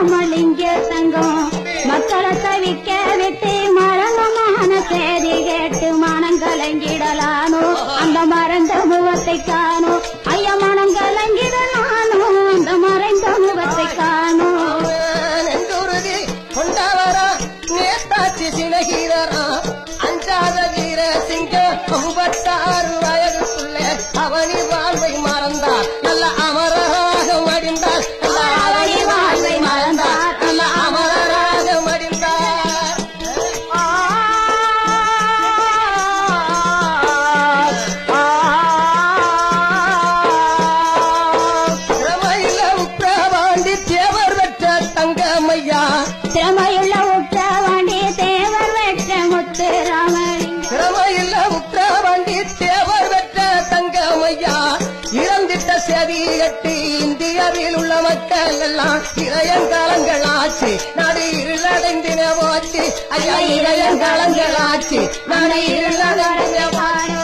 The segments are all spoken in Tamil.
ராமலிங்க தங்கம். மக்களை தவிக்க விட்டு மரணமான செய்தி கேட்டு மனம் கலங்கிடலானோ அந்த மறைந்த முகத்தை காணோ? ஐயா மனம் கலங்கிடலானோ அந்த மறைந்த முகத்தை காணோ? கொண்டவரா நேதாச்சி சினகீரரா. அஞ்சாத வீர சிங்கம் ஐம்பத்தாறு வயதுக்குள்ள அவனி உள்ள மக்கள் எல்லாம் இளையங்காலங்கள் ஆச்சு நாடு இருளடைந்தின போச்சு. ஐயா இளையங்காலங்கள் ஆச்சு நாடு இருளடைந்தின போச்சு.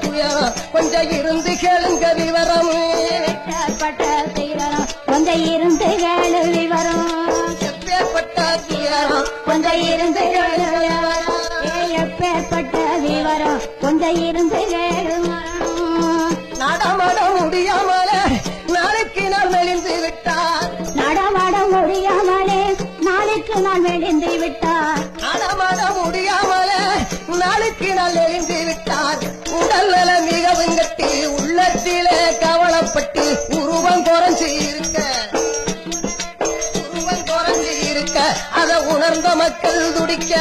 துயரம் கொஞ்சம் இருந்து கேளுங்க விவரம். கொஞ்சம் இருந்து கேளு விவரம். எப்பேற்பட்ட துயரம் கொஞ்சம் இருந்து கேளு விவரம். எப்பேற்பட்ட விவரம் கொஞ்சம் இருந்து கேளு. நடமாட முடியாமல நாளைக்கு நாள் மெலிந்து விட்டார். நடமாட முடியாமலே நாளுக்கு நாள் மெலிந்து விட்டார். உணர்ந்த துடிக்க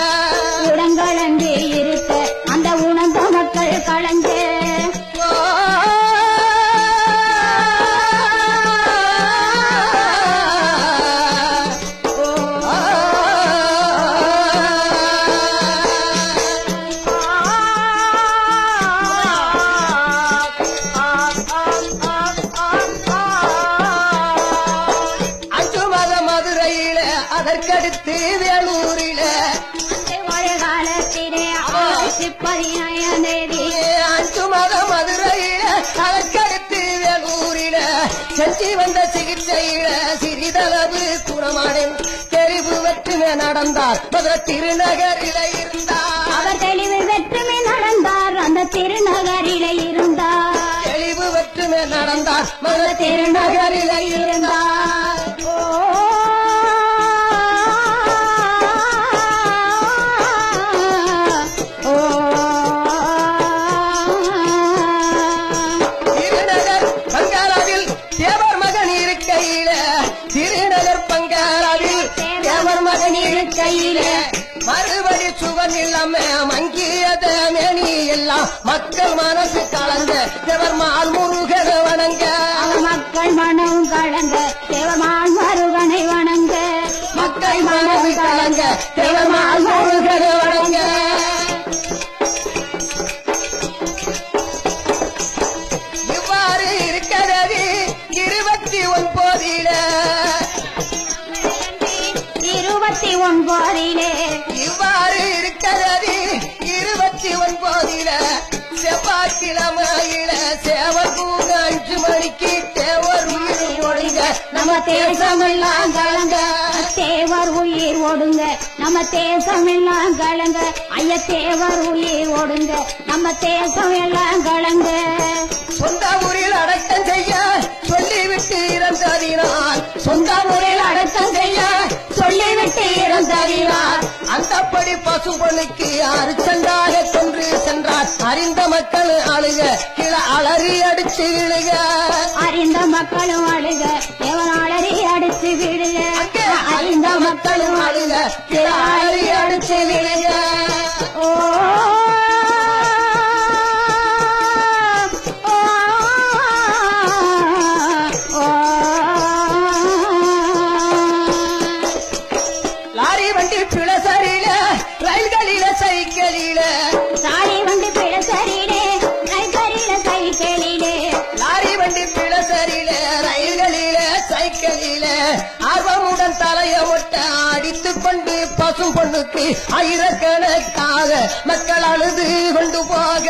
ஆகஸ்ட் பதினேழாம் தேதி அஞ்சு மத மதுரையில அதற்கடுத்து வேலூரில செஞ்சு வந்த சிகிச்சையில சிறிதளவு குணமானேன். தெரிவு வெற்றுமே நடந்தார் மதுரை திருநகரில இருந்தார். அவர் தெளிவு வெற்றுமை நடந்தார் அந்த திருநகரிலே இருந்தார். தெளிவு வெற்றுமே நடந்தார் மதுரை திருநகரில இருந்தார். மறுபடி சுவன் இல்லாம மங்கியத மேனி எல்லாம் மக்கள் மனசு கலந்த தேவர் மால் முருகர் வணங்க மக்கள் மனம் கலங்க தேவமான் மருகனை வணங்க. மக்கள் மனசு கலங்க தேவர் மால் வியாழக்கிழமையில சேவக்கூங்க அஞ்சு மணிக்கு தேவர் உயிர் ஒடுங்க. நம்ம தேசமெல்லாம் கலங்க. தேவர் உயிர் ஓடுங்க நம்ம தேசம் எல்லாம் கலங்க. ஐய தேவர் உயிர் ஓடுங்க நம்ம தேசம் எல்லாம் கலங்க. சொந்த ஊரில் அடக்கம் செய்ய சொல்லிவிட்டு இறந்ததினால் சொந்த ஊரில் அடக்கம் செய்ய நேரம் தருகிறார் அந்தப்படி பசுபனுக்கு அரிச்சந்தாக கொன்று சென்றார். அறிந்த மக்கள் அழுக கிள அலறி அடிச்சு விழுக. அறிந்த மக்களும் அழுக தேவனாளரி அடிச்சு விடுக அங்கே அறிந்த மக்களும் அழுக கிள அலறி அடிச்சு விழுக. ஓ, தலைய முட்ட அடித்துக் கொண்டு பசும் பொண்ணுக்கு ஆயிரக்கணக்காக மக்கள் அழுது கொண்டு போக.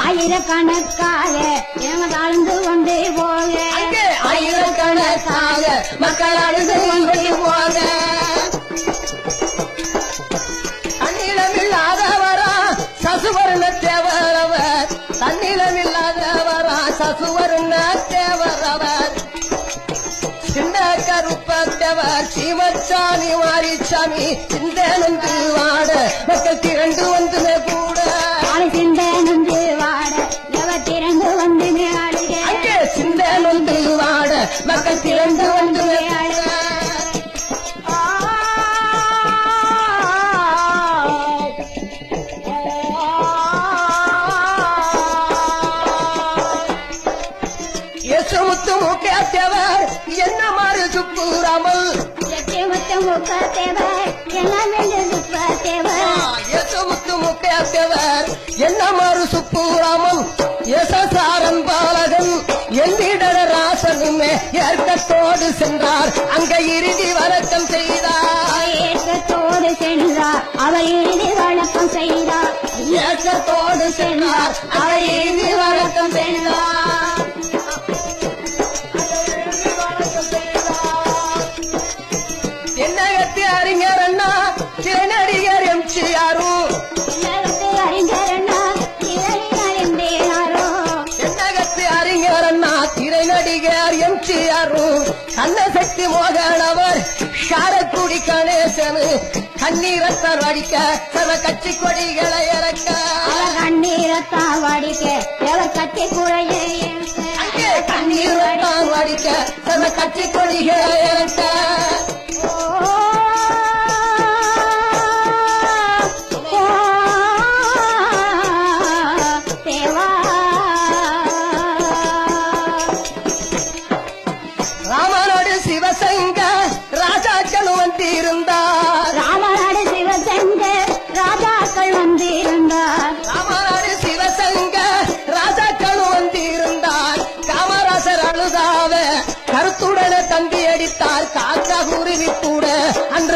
ஆயிரக்கணக்காக தாழ்ந்து கொண்டு போக. ஆயிரக்கணக்காக மக்கள் அழுது கொண்டு போக. தன்னிலமில்லாதவரா சசுவர்ண தேவரவர் தன்னிலமில்லாதவரா சசுவர்ண தேவரவர் சிவச்சாமி மாரிச்சாமி சிந்தனந்து வாட மக்கள் திரண்டு வந்து கூட சிந்த நந்து வாட எவ திறந்து வந்து அங்கே சிந்தனந்து வாட மக்கள் திரண்டு வந்து கூட யசுமுத்து முக்கியத்தவர் என்ன மாறு சுப்புராமல் முப்பத்தேவர் யசுமுத்து முக்கியத்தவர் என்ன மாறு சுப்புராமன் யசசாரன் பாலகன் என்னிடர ராசனுமே ஏற்கத்தோடு சென்றார். அங்க இறுதி வணக்கம் செய்தார். ஏற்றத்தோடு சென்றார். அவர் இறுதி வழக்கம் செய்தார். ஏற்றத்தோடு சென்றார். அவர் இறுதி வணக்கம் செய்தார். கண்ணசக்தி மோகனவர் ஷாரக்குடி கணேசனு கண்ணீரத்தர் வடிக்க சம கட்சி கொடிகளை இறக்க. அவர் கண்ணீரத்தான் வடிக்க எவர் கட்டி குழையை அங்கே கண்ணீரத்தான் வடிக்க சம கட்சி கொடிகளை இறக்க.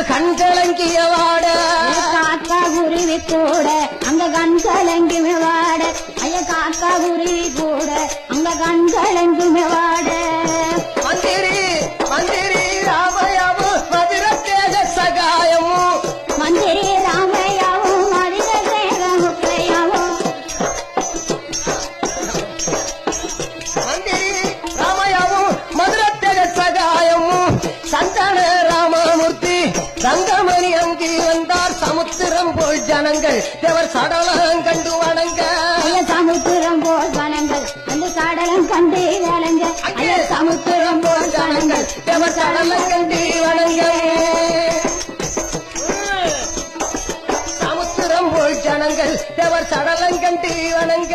அன்று கண்கலங்கிய வாட காக்கா குருவி கூட அங்க கண் கலங்குமே வாட. ஐய காக்கா குருவி கூட அங்க கண் வாட ஜனங்கள் தேவர் சடலம் கண்டு வணங்க. ஐய சமுத்திரம் போல் வனங்கள் அந்த கடலம் கண்டு வளங்க ஐய சமுத்திரம் போல் வனங்கள் தேவர் சடலம் கண்டு வணங்க. சமுத்திரம் போல் ஜனங்கள் தேவர் சடலம் கண்டு வணங்க.